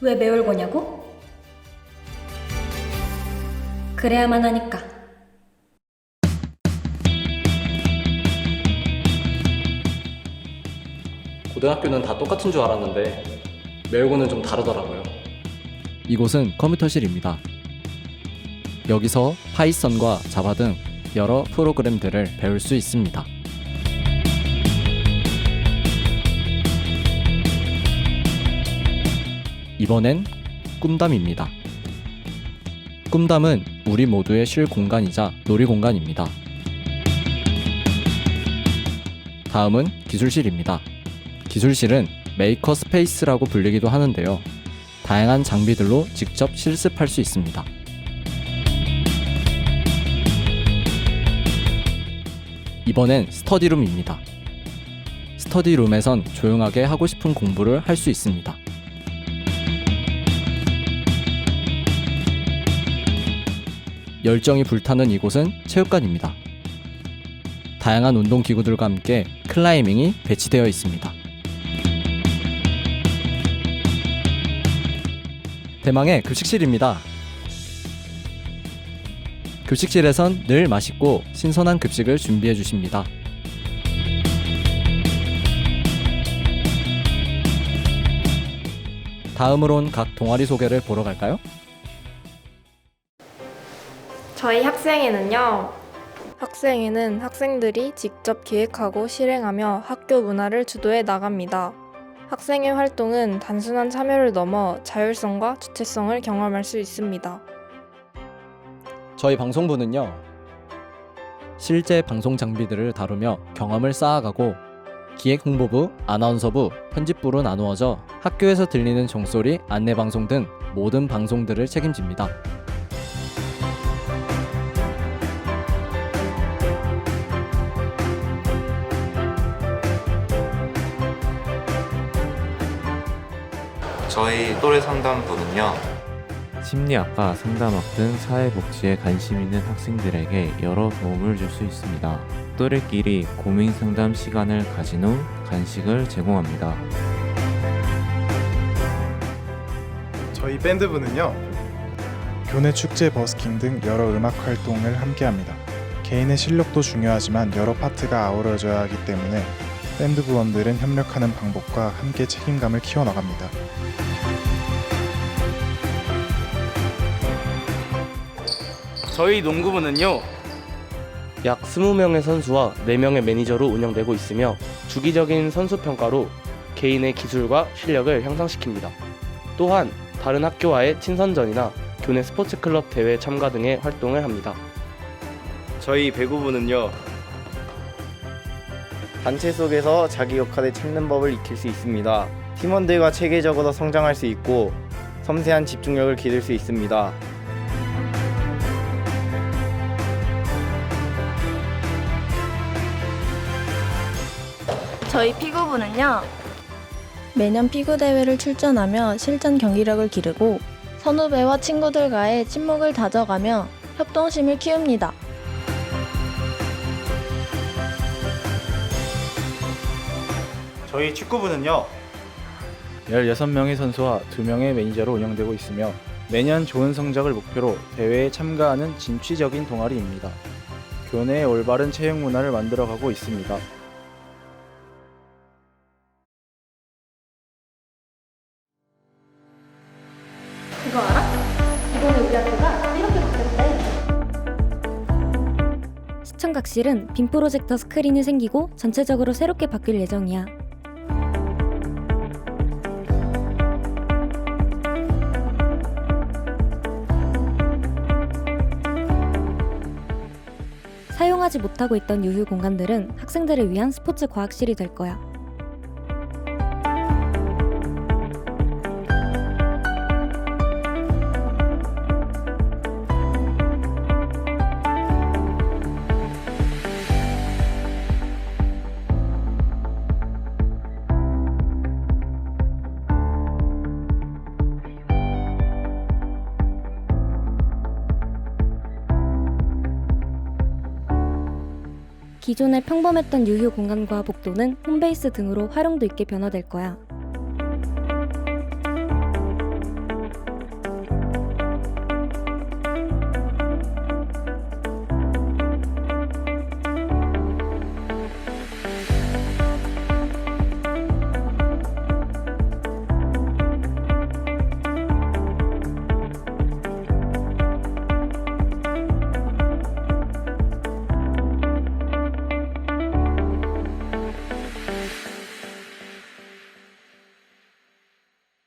왜 매월 거냐고? 그래야만 하니까. 고등학교는 다 똑같은 줄 알았는데 매울고는 좀 다르더라고요. 이곳은 컴퓨터실입니다. 여기서 파이썬과 자바 등 여러 프로그램들을 배울 수 있습니다. 이번엔 꿈담입니다. 꿈담은 우리 모두의 쉴 공간이자 놀이 공간입니다. 다음은 기술실입니다. 기술실은 메이커 스페이스라고 불리기도 하는데요. 다양한 장비들로 직접 실습할 수 있습니다. 이번엔 스터디룸입니다. 스터디룸에선 조용하게 하고 싶은 공부를 할 수 있습니다. 열정이 불타는 이곳은 체육관입니다. 다양한 운동 기구들과 함께 클라이밍이 배치되어 있습니다. 대망의 급식실입니다. 급식실에선 늘 맛있고 신선한 급식을 준비해 주십니다. 다음으론 각 동아리 소개를 보러 갈까요? 저희 학생회는요. 학생회는 학생들이 직접 기획하고 실행하며 학교 문화를 주도해 나갑니다. 학생회 활동은 단순한 참여를 넘어 자율성과 주체성을 경험할 수 있습니다. 저희 방송부는요. 실제 방송 장비들을 다루며 경험을 쌓아가고 기획 홍보부, 아나운서부, 편집부로 나누어져 학교에서 들리는 종소리, 안내 방송 등 모든 방송들을 책임집니다. 저희 또래 상담부는요. 심리학과, 상담학 등 사회복지에 관심 있는 학생들에게 여러 도움을 줄 수 있습니다. 또래끼리 고민 상담 시간을 가진 후 간식을 제공합니다. 저희 밴드부는요. 교내 축제 버스킹 등 여러 음악 활동을 함께합니다. 개인의 실력도 중요하지만 여러 파트가 아우러져야 하기 때문에 밴드 부원들은 협력하는 방법과 함께 책임감을 키워나갑니다. 저희 농구부는요. 약 20명의 선수와 4명의 매니저로 운영되고 있으며 주기적인 선수 평가로 개인의 기술과 실력을 향상시킵니다. 또한 다른 학교와의 친선전이나 교내 스포츠 클럽 대회 참가 등의 활동을 합니다. 저희 배구부는요. 단체 속에서 자기 역할을 찾는 법을 익힐 수 있습니다. 팀원들과 체계적으로 성장할 수 있고 섬세한 집중력을 기를 수 있습니다. 저희 피구부는요. 매년 피구 대회를 출전하며 실전 경기력을 기르고 선후배와 친구들과의 친목을 다져가며 협동심을 키웁니다. 저희 축구부는요. 16명의 선수와 2명의 매니저로 운영되고 있으며 매년 좋은 성적을 목표로 대회에 참가하는 진취적인 동아리입니다. 교내의 올바른 체육 문화를 만들어가고 있습니다. 그거 알아? 이번에 우리 학교가 이렇게 바뀌었대. 시청각실은 빔 프로젝터 스크린이 생기고 전체적으로 새롭게 바뀔 예정이야. 사용하지 못하고 있던 유휴 공간들은 학생들을 위한 스포츠 과학실이 될 거야. 기존의 평범했던 유휴 공간과 복도는 홈베이스 등으로 활용도 있게 변화될 거야.